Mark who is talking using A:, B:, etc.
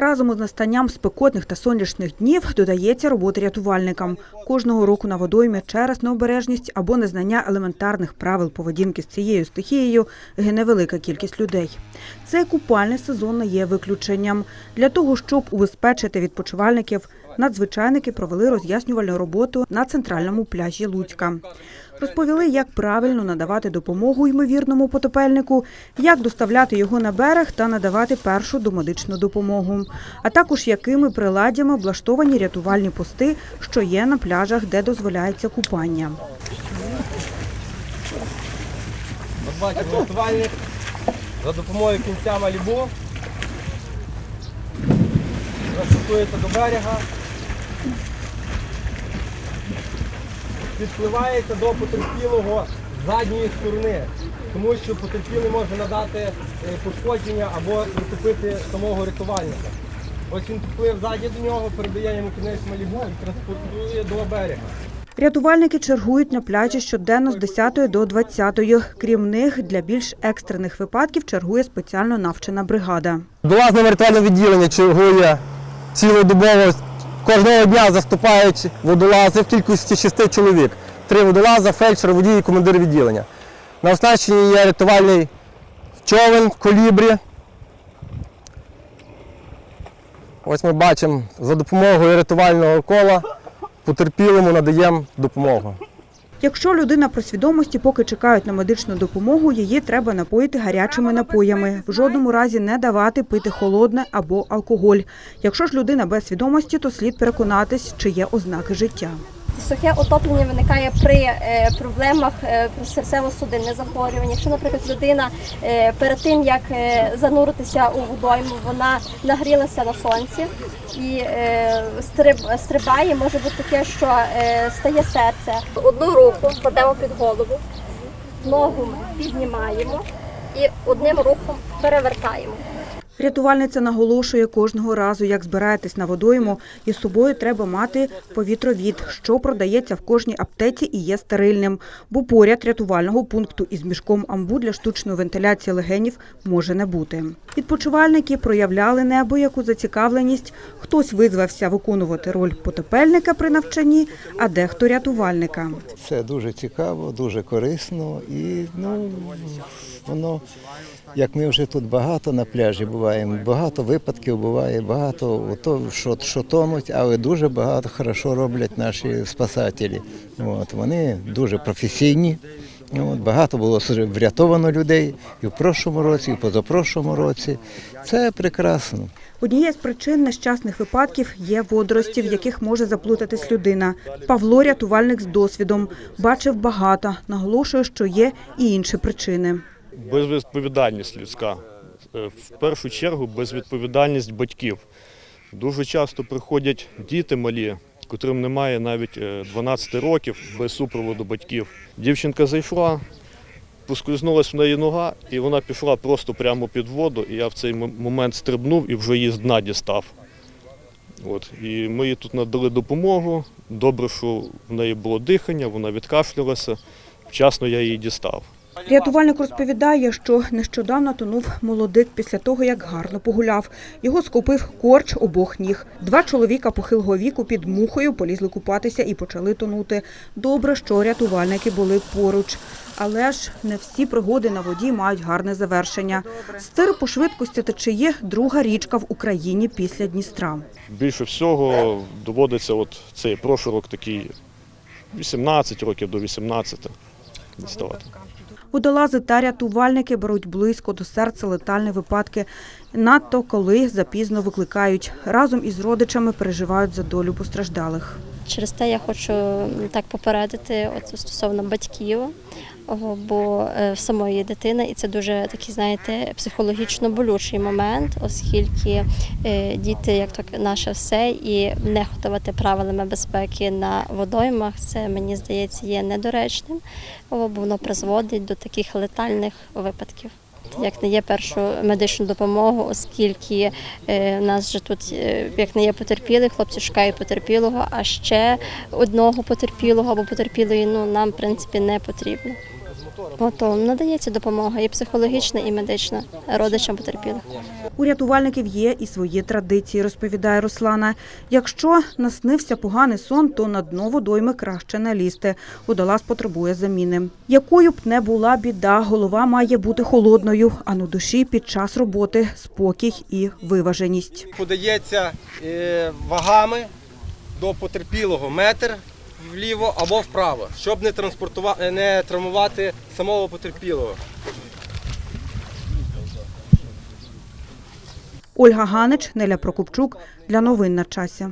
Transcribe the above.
A: Разом із настанням спекотних та сонячних днів додається роботи рятувальникам. Кожного року на водоймі через необережність або незнання елементарних правил поведінки з цією стихією гине велика кількість людей. Цей купальний сезон не є виключенням. Для того, щоб убезпечити відпочивальників, надзвичайники провели роз'яснювальну роботу на центральному пляжі Луцька. Розповіли, як правильно надавати допомогу ймовірному потопельнику, як доставляти його на берег та надавати першу домедичну допомогу, а також якими приладдями облаштовані рятувальні пости, що є на пляжах, де дозволяється купання.
B: Рятувальник за допомогою кінця малібу розшукується до берега, підпливається до потерпілого з задньої сторони, тому що потерпілий може надати е, пошкодження або притупити самого рятувальника. Ось він підплив ззаді до нього, передає йому кінець малібу і транспортує до берега.
A: Рятувальники чергують на пляжі щоденно з 10 до 20. Крім них, для більш екстрених випадків чергує спеціально навчена бригада.
C: Долазне рятувальне відділення чергує цілодобово. Кожного дня заступають водолази в кількості шести чоловік. Три водолаза, фельдшер, водій і командир відділення. На оснащенні є рятувальний човен, колібрі. Ось ми бачимо, за допомогою рятувального кола потерпілому надаємо допомогу.
A: Якщо людина при свідомості, поки чекають на медичну допомогу, її треба напоїти гарячими напоями. В жодному разі не давати пити холодне або алкоголь. Якщо ж людина без свідомості, то слід переконатись, чи є ознаки життя.
D: Сухе отоплення виникає при е, проблемах е, серцево-судинних захворювань. Якщо, наприклад, людина е, перед тим як зануритися у водойму, вона нагрілася на сонці і стрибає, може бути таке, що стає серце. Одну руку кладемо під голову, ногу піднімаємо і одним рухом перевертаємо.
A: Рятувальниця наголошує кожного разу, як збираєтесь на водойму, із собою треба мати повітровід, що продається в кожній аптеці і є стерильним, бо поряд рятувального пункту із мішком амбу для штучної вентиляції легенів може не бути. Відпочивальники проявляли неабияку зацікавленість. Хтось визвався виконувати роль потопельника при навчанні, а дехто рятувальника.
E: Це дуже цікаво, дуже корисно і ну воно, як ми вже тут багато на пляжі буваємо, багато випадків буває, багато ото, що, що тонуть, але дуже багато хорошо роблять наші спасателі. От, вони дуже професійні. От, багато було врятовано людей і в прошлому році, і в позапрошлому році. Це прекрасно.
A: Однією з причин нещасних випадків є водорості, в яких може заплутатись людина. Павло, рятувальник з досвідом, бачив багато, наголошує, що є і інші причини.
F: безвідповідальність людська. Е, В першу чергу безвідповідальність батьків. Дуже часто приходять діти малі, котрим немає навіть е, 12 років без супроводу батьків. Дівчинка зайшла, поскользнулась в неї нога, і вона пішла просто прямо під воду. І я в цей момент стрибнув і вже її з дна дістав. От. І ми їй тут надали допомогу. Добре, що в неї було дихання, вона відкашлялася. Вчасно я її дістав.
A: Рятувальник розповідає, що нещодавно тонув молодик після того, як гарно погуляв. Його скопив корч обох ніг. Два чоловіка похилого віку під мухою полізли купатися і почали тонути. Добре, що рятувальники були поруч. Але ж не всі пригоди на воді мають гарне завершення. Стир по швидкості течії – друга річка в Україні після Дністра.
F: Більше всього доводиться от цей прошурок такий 18 років до 18 діставати.
A: Водолази та рятувальники беруть близько до серця летальні випадки, надто коли запізно викликають. Разом із родичами переживають за долю постраждалих.
D: Через те я хочу так попередити от стосовно батьків, бо е, самої дитини, і це дуже такий, знаєте, психологічно болючий момент, оскільки е, діти, як то наше все, і нехтувати правилами безпеки на водоймах, це мені здається є недоречним, бо воно призводить до таких летальних випадків. Як не є першу медичну допомогу, оскільки е, в нас вже тут е, як не є потерпілих, хлопці шукають потерпілого, а ще одного потерпілого або потерпілої ну нам в принципі не потрібно. Ото надається допомога і психологічна, і медична родичам потерпілих.
A: У рятувальників є і свої традиції, розповідає Руслана. Якщо наснився поганий сон, то на дно водойми краще не лізти. Водолаз потребує заміни. Якою б не була біда, голова має бути холодною, а на душі під час роботи спокій і виваженість.
B: Подається е, вагами до потерпілого метр вліво або вправо, щоб не, транспортувати, не травмувати самого потерпілого.
A: Ольга Ганич, Неля Прокупчук для новин на часі.